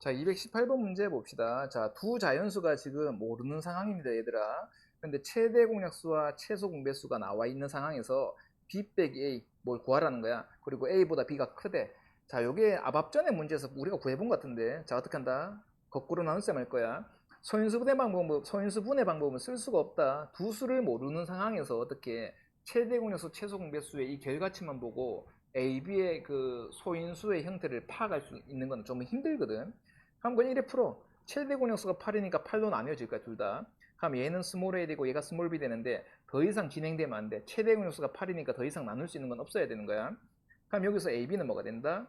자, 218번 문제 봅시다. 자, 두 자연수가 지금 모르는 상황입니다, 얘들아. 근데 최대 공약수와 최소 공배수가 나와 있는 상황에서 B 빼기 A 뭘 구하라는 거야. 그리고 A보다 B가 크대. 자, 요게 압압전의 문제에서 우리가 구해본 것 같은데. 자, 어떻게 한다? 거꾸로 나눗셈 할 거야. 소인수 분해 방법은 소인수 분해 방법은 쓸 수가 없다. 두 수를 모르는 상황에서 어떻게 최대 공약수, 최소 공배수의 이 결과치만 보고 A, B의 그 소인수의 형태를 파악할 수 있는 건 좀 힘들거든. 그럼 그냥 이래 풀어. 최대 공약수가 8이니까 8로 나뉘어질 거야, 둘 다. 그럼 얘는 스몰 a 되고 얘가 스몰 b 되는데 더 이상 진행되면 안 돼. 최대 공약수가 8이니까 더 이상 나눌 수 있는 건 없어야 되는 거야. 그럼 여기서 a, b는 뭐가 된다?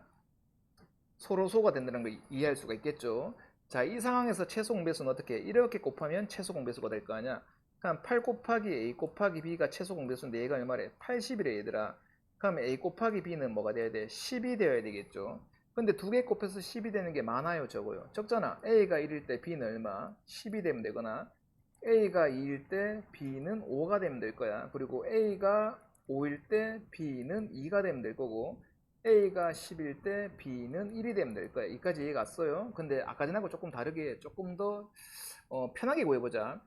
서로 소가 된다는 걸 이해할 수가 있겠죠. 자, 이 상황에서 최소 공배수는 어떻게? 이렇게 곱하면 최소 공배수가 될 거 아니야. 그럼 8 곱하기 a 곱하기 b가 최소 공배수인데 얘가 얼마래? 80이래 얘들아. 그럼 a 곱하기 b는 뭐가 돼야 돼? 10이 되어야 되겠죠. 근데 두 개 곱해서 10이 되는 게 많아요, 적어요. 적잖아. a가 1일 때 b는 얼마? 10이 되면 되거나 a가 2일 때 b는 5가 되면 될 거야. 그리고 a가 5일 때 b는 2가 되면 될 거고 a가 10일 때 b는 1이 되면 될 거야. 여기까지 이해가 왔어요. 근데 아까 전하고 조금 다르게 조금 더 어, 편하게 구해보자.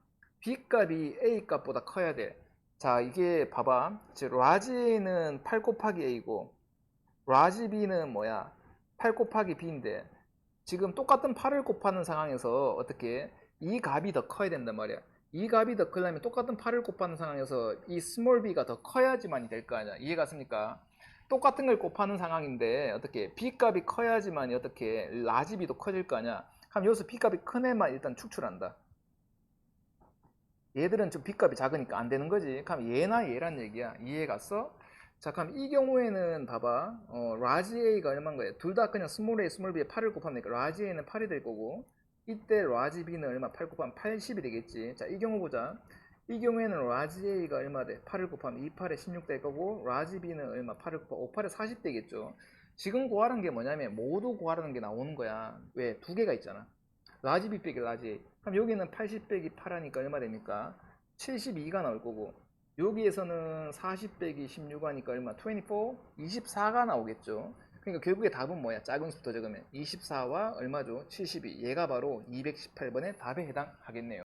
B 값이 a 값보다 커야 돼. 자, 이게 봐봐. 즉 라지는 8 곱하기 a고 라지 b는 뭐야? 8 곱하기 b인데 지금 똑같은 8을 곱하는 상황에서 어떻게 이 값이 더 커야 된단 말이야. 이 값이 더 크려면 똑같은 8을 곱하는 상황에서 이 스몰 b가 더 커야지만이 될 거 아니야. 이해가 갔습니까? 똑같은 걸 곱하는 상황인데 어떻게 b 값이 커야지만이 어떻게 라지 b도 커질 거 아니야. 그럼 여기서 b 값이 큰 애만 일단 축출한다. 얘들은 좀 b 값이 작으니까 안 되는 거지. 그럼 얘나 얘란 얘기야. 이해 갔어? 자, 그럼 이 경우에는 봐봐. 어, 라지 A가 얼마인 거야? 둘 다 그냥 스몰 A, 스몰 B에 8을 곱하니까 라지 A는 8이 될 거고 이때 라지 B는 얼마? 8 곱하면 80이 되겠지. 자, 이 경우 보자. 이 경우에는 라지 A가 얼마 돼? 8을 곱하면 2, 8에 16 될 거고 라지 B는 얼마? 8을 곱하면 5, 8에 40 되겠죠. 지금 구하라는 게 뭐냐면 모두 구하라는 게 나오는 거야. 왜? 두 개가 있잖아. 라지 빼기 라지. 그럼 여기는 80 빼기 8하니까 얼마 됩니까? 72가 나올 거고 여기에서는 40 빼기 16 하니까 얼마? 24? 24가 나오겠죠. 그러니까 결국에 답은 뭐야? 작은 수부터 적으면 24와 얼마죠? 72. 얘가 바로 218번의 답에 해당하겠네요.